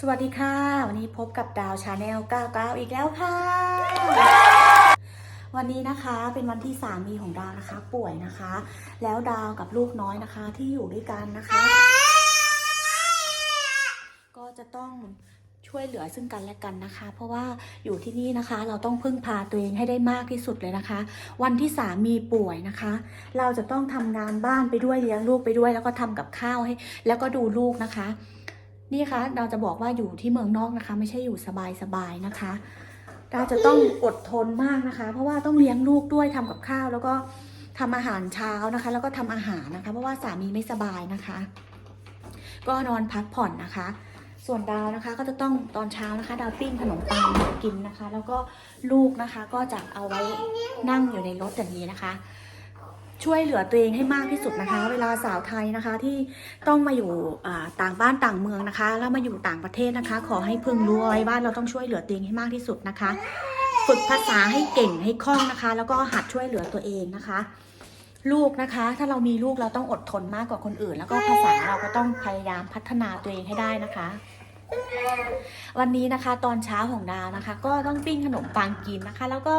สวัสดีค่ะ วันนี้พบกับดาวชาแนล99 อีกแล้วค่ะ วันนี้นะคะเป็นวันที่สามีของดาวนะคะ ป่วยนะคะ แล้วดาวกับลูกน้อยนะคะที่อยู่ด้วยกันนะคะ ก็จะต้องช่วยเหลือซึ่งกันและกันนะคะ เพราะว่าอยู่ที่นี่นะคะ เราต้องพึ่งพาตัวเองให้ได้มากที่สุดเลยนะคะ วันที่สามีป่วยนะคะ เราจะต้องทำงานบ้านไปด้วยเลี้ยงลูกไปด้วย แล้วก็ทำกับข้าวให้ แล้วก็ดูลูกนะคะ นี่คะเราจะบอกว่าอยู่ที่เมืองนอกนะคะ ไม่ใช่อยู่สบายๆนะคะ เราจะต้องอดทนมากนะคะ เพราะว่าต้องเลี้ยงลูกด้วยทำกับข้าว แล้วก็ทำอาหารเช้านะคะ แล้วก็ทำอาหารนะคะ เพราะว่าสามีไม่สบายนะคะ ก็นอนพักผ่อนนะคะ ส่วนดาวนะคะ ก็จะต้องตอนเช้านะคะ ดาวปิ้งขนมปังกินนะคะ แล้วก็ลูกนะคะก็จะเอาไว้นั่งอยู่ในรถอย่างนี้นะคะ ช่วยเหลือตัวเองให้มากที่สุดนะคะ เวลาสาวไทยนะคะที่ต้องมาอยู่ต่างบ้านต่างเมืองนะคะ แล้วมาอยู่ต่างประเทศนะคะ ขอให้พึงรู้เอาไว้ว่าเราต้องช่วยเหลือตัวเองให้มากที่สุดนะคะ ฝึกภาษาให้เก่งให้คล่องนะคะ แล้วก็หัดช่วยเหลือตัวเองนะคะ ลูกนะคะ ถ้าเรามีลูกเราต้องอดทนมากกว่าคนอื่น แล้วก็ภาษาเราก็ต้องพยายามพัฒนาตัวเองให้ได้นะคะวันนี้นะคะตอนเช้าของดาวนะคะ ก็ต้องปิ้งขนมปังกินนะคะ แล้วก็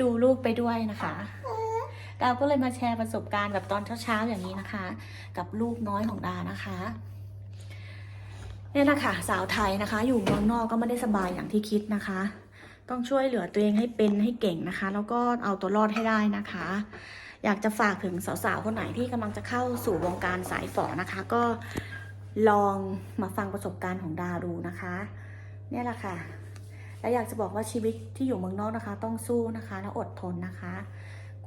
ดูลูกไปด้วยนะคะ ดาวก็เลยมาแชร์ประสบการณ์แบบตอนเช้าๆอย่างนี้นะคะ กับลูกน้อยของดานะคะเนี่ยแหละค่ะสาวไทยนะคะ อยู่เมืองนอกก็ไม่ได้สบายอย่างที่คิดนะคะ ต้องช่วยเหลือตัวเองให้เป็นให้เก่งนะคะ แล้วก็เอาตัวรอดให้ได้นะคะ อยากจะฝากถึงสาวๆคนไหนที่กำลังจะเข้าสู่วงการสายฝอนะคะ ก็ลองมาฟังประสบการณ์ของดาดูนะคะเนี่ยแหละค่ะ และอยากจะบอกว่าชีวิตที่อยู่เมืองนอกนะคะ ต้องสู้นะคะ และอดทนนะคะ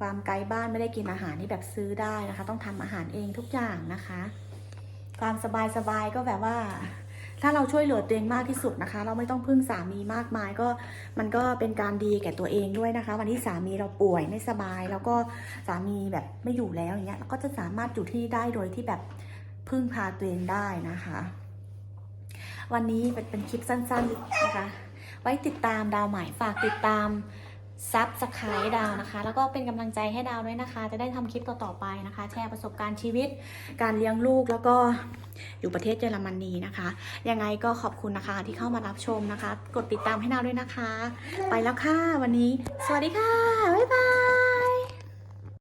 ความไกลบ้านไม่ได้กินอาหารที่แบบซื้อได้นะคะ ต้องทำอาหารเองทุกอย่างนะคะ ความสบายสบายๆก็แบบว่า ถ้าเราช่วยเหลือตัวเองมากที่สุดนะคะ เราไม่ต้องพึ่งสามีมากมายก็มันก็เป็นการดีแก่ตัวเองด้วยนะคะ วันที่สามีเราป่วยไม่สบาย แล้วก็สามีแบบไม่อยู่แล้วอย่างเงี้ยเราก็จะสามารถอยู่ที่นี่ได้โดยที่แบบพึ่งพาตัวเองได้นะคะ วันนี้เป็นเป็นคลิปสั้นๆนะคะ ไว้ติดตามดาวใหม่ฝากติดตาม ซับสไครต์ดาวนะคะ แล้วก็เป็นกำลังใจให้ดาวด้วยนะคะ จะได้ทำคลิปต่อๆไปนะคะ แชร์ประสบการณ์ชีวิต การเลี้ยงลูกแล้วก็อยู่ประเทศเยอรมนีนะคะ ยังไงก็ขอบคุณนะคะที่เข้ามารับชมนะคะ กดติดตามให้ดาวด้วยนะคะ ไปแล้วค่ะวันนี้ สวัสดีค่ะ บ๊ายบาย